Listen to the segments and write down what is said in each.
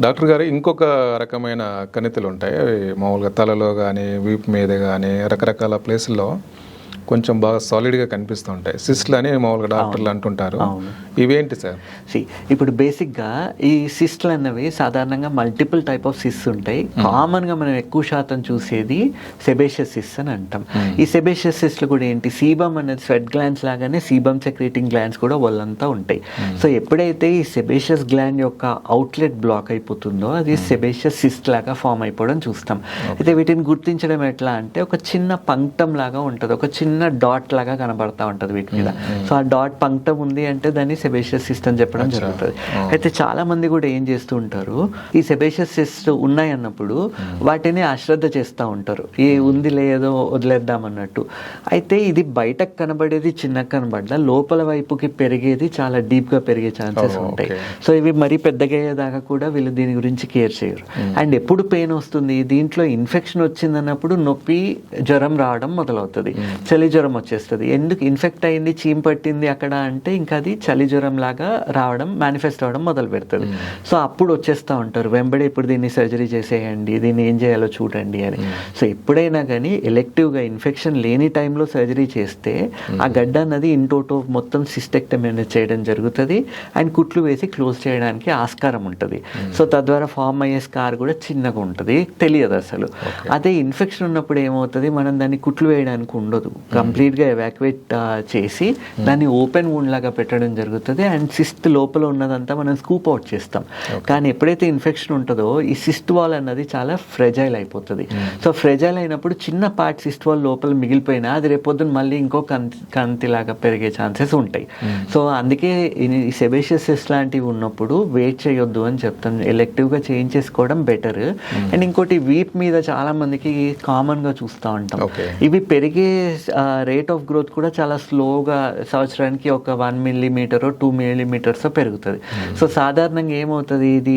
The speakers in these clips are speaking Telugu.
డాక్టర్ గారు ఇంకొక రకమైన కణితులు ఉంటాయి అవి మామూలుగా తలలో కానీ వీపు మీద కానీ రకరకాల ప్లేసుల్లో కొంచెం బాగా సాలిడ్గా కనిపిస్తూ ఉంటాయి. సిస్ట్లు అని మామూలుగా డాక్టర్లు అంటుంటారు. ఇవేంటి సార్? సి ఇప్పుడు బేసిక్గా ఈ సిస్ట్లు అన్నవి సాధారణంగా మల్టిపుల్ టైప్ ఆఫ్ సిస్ ఉంటాయి. కామన్గా మనం ఎక్కువ శాతం చూసేది సెబేషియస్ సిస్ అని అంటాం. ఈ సెబేషియస్ సిస్లు కూడా ఏంటి? సీబమ్ అనేది స్వెట్ గ్లాండ్స్ లాగానే సీబమ్ సెక్రేటింగ్ గ్లాండ్స్ కూడా వాళ్ళంతా ఉంటాయి. సో ఎప్పుడైతే ఈ సెబేషియస్ గ్లాండ్ యొక్క అవుట్లెట్ బ్లాక్ అయిపోతుందో అది సెబేషియస్ సిస్ట్ లాగా ఫామ్ అయిపోవడం చూస్తాం. అయితే వీటిని గుర్తించడం ఎట్లా అంటే ఒక చిన్న పంక్టం లాగా ఉంటుంది. ఒక చిన్న డాట్ లాగా కనబడతా ఉంటుంది వీటి మీద. సో ఆ డాట్ పంక్టం ఉంది అంటే దాన్ని సెబేషియస్ సిస్ట్ అని చెప్పడం జరుగుతుంది. అయితే చాలా మంది కూడా ఏం చేస్తూ ఉంటారు ఈ సెబేషియస్ సిస్ట్ ఉన్నాయి అన్నప్పుడు వాటిని అశ్రద్ధ చేస్తూ ఉంటారు. ఏ ఉంది లేదో వదిలేద్దాం అన్నట్టు. అయితే ఇది బయటకు కనబడేది చిన్న కనబడ్డా లోపల వైపుకి పెరిగేది చాలా డీప్గా పెరిగే ఛాన్సెస్ ఉంటాయి. సో ఇవి మరీ పెద్దగా అయ్యేదాకా కూడా వీళ్ళు దీని గురించి కేర్ చేయరు. అండ్ ఎప్పుడు పెయిన్ వస్తుంది? దీంట్లో ఇన్ఫెక్షన్ వచ్చిందన్నప్పుడు నొప్పి జ్వరం రావడం మొదలవుతుంది. చలి జ్వరం వచ్చేస్తుంది. ఎందుకు? ఇన్ఫెక్ట్ అయింది చీమ్ పట్టింది అక్కడ అంటే ఇంకా అది చలి జ్వరం లాగా రావడం మేనిఫెస్ట్ అవ్వడం మొదలు పెడుతుంది సో అప్పుడు వచ్చేస్తూ ఉంటారు. వెంబడి ఇప్పుడు దీన్ని సర్జరీ చేసేయండి దీన్ని ఏం చేయాలో చూడండి అని. సో ఎప్పుడైనా కానీ ఎలెక్టివ్గా ఇన్ఫెక్షన్ లేని టైంలో సర్జరీ చేస్తే ఆ గడ్డ అన్నది ఇంటోటో మొత్తం సిస్టెక్టమీ అనేది చేయడం జరుగుతుంది. అండ్ కుట్లు వేసి క్లోజ్ చేయడానికి ఆస్కారం ఉంటుంది. సో తద్వారా ఫామ్ అయ్యే స్కార్ కూడా చిన్నగా ఉంటుంది. తెలియదు అసలు. అదే ఇన్ఫెక్షన్ ఉన్నప్పుడు ఏమవుతుంది? మనం దాన్ని కుట్లు వేయడానికి ఉండదు. కంప్లీట్గా ఎవాక్యువేట్ చేసి దాన్ని ఓపెన్ వూండ్ లాగా పెట్టడం జరుగుతుంది. అండ్ సిస్ట్ లోపల ఉన్నదంతా మనం స్కూప్ అవుట్ చేస్తాం. కానీ ఎప్పుడైతే ఇన్ఫెక్షన్ ఉంటుందో ఈ సిస్ట్ వాల్ అన్నది చాలా ఫ్రెజైల్ అయిపోతుంది. సో ఫ్రెజైల్ అయినప్పుడు చిన్న పార్ట్ సిస్ట్ వాల్ లోపల మిగిలిపోయినా అది రేపొద్దున మళ్ళీ ఇంకో కంతి కంతిలాగా పెరిగే ఛాన్సెస్ ఉంటాయి. సో అందుకే ఈ సెబేషియస్ లాంటివి ఉన్నప్పుడు వెయిట్ చేయొద్దు అని చెప్తాను ఎలెక్టివ్గా చేంజ్ చేసుకోవడం బెటర్ అండ్ ఇంకోటి వీప్ మీద చాలా మందికి కామన్గా చూస్తూ ఉంటాం. ఇవి పెరిగే రేట్ ఆఫ్ గ్రోత్ కూడా చాలా స్లోగా సంవత్సరానికి ఒక వన్ మిల్లీమీటర్ టూ మిల్లీమీటర్స్ పెరుగుతుంది. సో సాధారణంగా ఏమవుతుంది? ఇది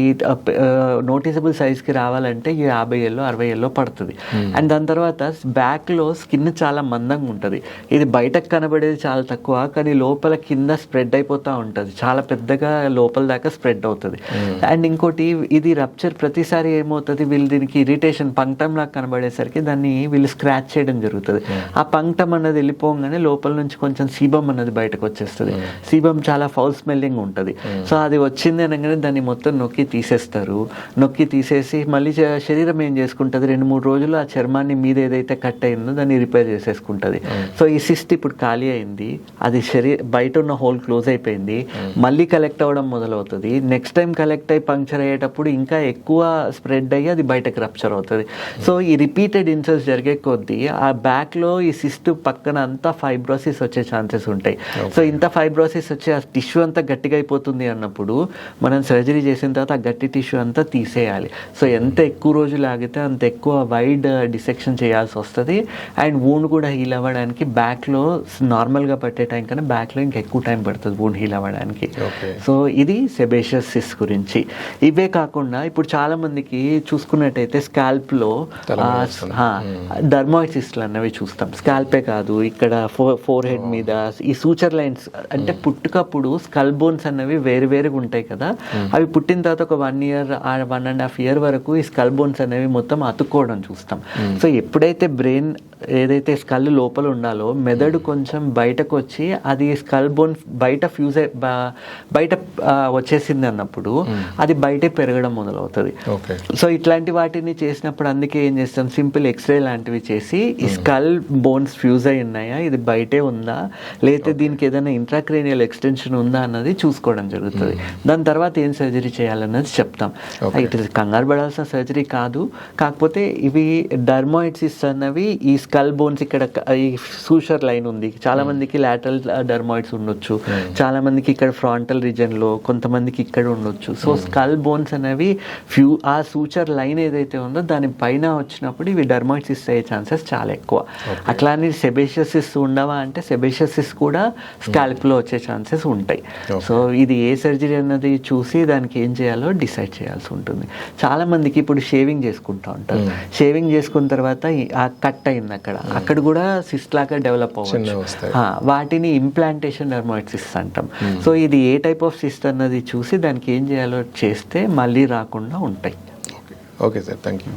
నోటీసబుల్ సైజ్కి రావాలంటే ఈ యాభై ఏళ్ళు అరవై ఏళ్ళు పడుతుంది. అండ్ దాని తర్వాత బ్యాక్లో స్కిన్ చాలా మందంగా ఉంటుంది. ఇది బయటకు కనబడేది చాలా తక్కువ కానీ లోపల కింద స్ప్రెడ్ అయిపోతూ ఉంటుంది. చాలా పెద్దగా లోపల దాకా స్ప్రెడ్ అవుతుంది. అండ్ ఇంకోటి ఇది రప్చర్ ప్రతిసారి ఏమవుతుంది? వీళ్ళు దీనికి ఇరిటేషన్ పంక్టం లాగా కనబడేసరికి దాన్ని వీళ్ళు స్క్రాచ్ చేయడం జరుగుతుంది. ఆ పంక్టం అన్నది వెళ్ళిపోగానే లోపల నుంచి కొంచెం సీబం అన్నది బయటకు వచ్చేస్తుంది. సీబం చాలా ఫౌల్ స్మెల్లింగ్ ఉంటుంది. సో అది వచ్చింది అనగానే దాన్ని మొత్తం నొక్కి తీసేస్తారు. నొక్కి తీసేసి మళ్ళీ శరీరం ఏం చేసుకుంటుంది? రెండు మూడు రోజులు ఆ చర్మాన్ని మీద ఏదైతే కట్ అయిందో దాన్ని రిపేర్ చేసేసుకుంటుంది. సో ఈ సిస్ట్ ఇప్పుడు ఖాళీ అయింది. అది శరీర బయట ఉన్న హోల్ క్లోజ్ అయిపోయింది. మళ్ళీ కలెక్ట్ అవ్వడం మొదలవుతుంది. నెక్స్ట్ టైం కలెక్ట్ అయ్యి పంక్చర్ అయ్యేటప్పుడు ఇంకా ఎక్కువ స్ప్రెడ్ అయ్యి అది బయటకు రప్చర్ అవుతుంది. సో ఈ రిపీటెడ్ ఇన్సల్ట్స్ జరిగే కొద్దీ ఆ బ్యాక్లో ఈ సిస్ట్ పక్కన అంతా ఫైబ్రోసిస్ వచ్చే ఛాన్సెస్ ఉంటాయి. సో ఇంత ఫైబ్రోసిస్ వచ్చి టిష్యూ అంతా గట్టిగా అయిపోతుంది అన్నప్పుడు మనం సర్జరీ చేసిన తర్వాత ఆ గట్టి టిష్యూ అంతా తీసేయాలి. సో ఎంత ఎక్కువ రోజులు ఆగితే అంత ఎక్కువ వైడ్ డిసెక్షన్ చేయాల్సి వస్తుంది. అండ్ వూండ్ కూడా హీల్ అవ్వడానికి బ్యాక్లో నార్మల్గా పట్టే టైం కన్నా బ్యాక్లో ఇంకా ఎక్కువ టైం పడుతుంది వూండ్ హీల్ అవ్వడానికి. సో ఇది సెబేషియస్ సిస్ గురించి. ఇవే కాకుండా ఇప్పుడు చాలా మందికి చూసుకున్నట్టయితే స్కాల్ప్లో తల మీద వస్తుంది. డర్మాయిడ్ సిస్ట్లు అన్నవి చూస్తాం. స్కాల్పే కాదు ఇక్కడ ఫోర్ హెడ్ మీద ఈ సూచర్ లైన్స్ అంటే పుట్టుకప్పుడు స్కల్ బోన్స్ అన్నవి వేరు వేరుగా ఉంటాయి కదా. అవి పుట్టిన తర్వాత ఒక one year one and half year వరకు ఈ స్కల్ బోన్స్ అనేవి మొత్తం అతుక్కోవడం చూస్తాం. సో ఎప్పుడైతే బ్రెయిన్ ఏదైతే స్కల్ లోపల ఉండాలో మెదడు కొంచెం బయటకు వచ్చి అది స్కల్ బోన్ బయట ఫ్యూజ్ బయట వచ్చేసింది అన్నప్పుడు అది బయటే పెరగడం మొదలవుతుంది. సో ఇట్లాంటి వాటిని చేసినప్పుడు అందుకే ఏం చేస్తాం? సింపుల్ ఎక్స్రే లాంటివి చేసి ఈ స్కల్ బోన్స్ ఫ్యూజ్ అయి ఉన్నాయా? ఇది బయటే ఉందా? లేకపోతే దీనికి ఏదైనా ఇంట్రాక్రేనియల్ ఎక్స్టెన్షన్ ఉందా అన్నది చూసుకోవడం జరుగుతుంది. దాని తర్వాత ఏం సర్జరీ చేయాలన్నది చెప్తాం. ఇట్ కంగారు పడాల్సిన సర్జరీ కాదు. కాకపోతే ఇవి డర్మాయిడ్సిస్ అన్నవి ఈ స్కల్ బోన్స్ ఇక్కడ ఈ సూషర్ లైన్ ఉంది. చాలా మందికి లాటరల్ డర్మాయిడ్స్ ఉండొచ్చు. చాలా మందికి ఇక్కడ ఫ్రాంటల్ రీజన్లో కొంతమందికి ఇక్కడ ఉండొచ్చు. సో స్కల్ బోన్స్ అనేవి ఫ్యూ ఆ సూచర్ లైన్ ఏదైతే ఉందో దాని పైన వచ్చినప్పుడు ఇవి డర్మాయిడ్సిస్ అయ్యే ఛాన్సెస్ చాలా ఎక్కువ. అట్లానే సెబేషియసిస్ ఉండవా అంటే సెబేషియసిస్ కూడా స్కాల్ప్లో వచ్చే ఛాన్సెస్ ఉంటాయి. సో ఇది ఏ సర్జరీ అన్నది చూసి దానికి ఏం చేయాలో డిసైడ్ చేయాల్సి ఉంటుంది. చాలా మందికి ఇప్పుడు షేవింగ్ చేసుకుంటా ఉంటారు. షేవింగ్ చేసుకున్న తర్వాత ఆ కట్ అయింది అక్కడ. అక్కడ కూడా సిస్ట్ లాగా డెవలప్ అవ్వచ్చు. వాటిని ఇంప్లాంటేషన్ డెర్మాయిడ్ సిస్ట్ అంటాం సో ఇది ఏ టైప్ ఆఫ్ సిస్ట్ అన్నది చూసి దానికి ఏం చేయాలో చేస్తే మళ్ళీ రాకుండా ఉంటాయి. Okay okay sir thank you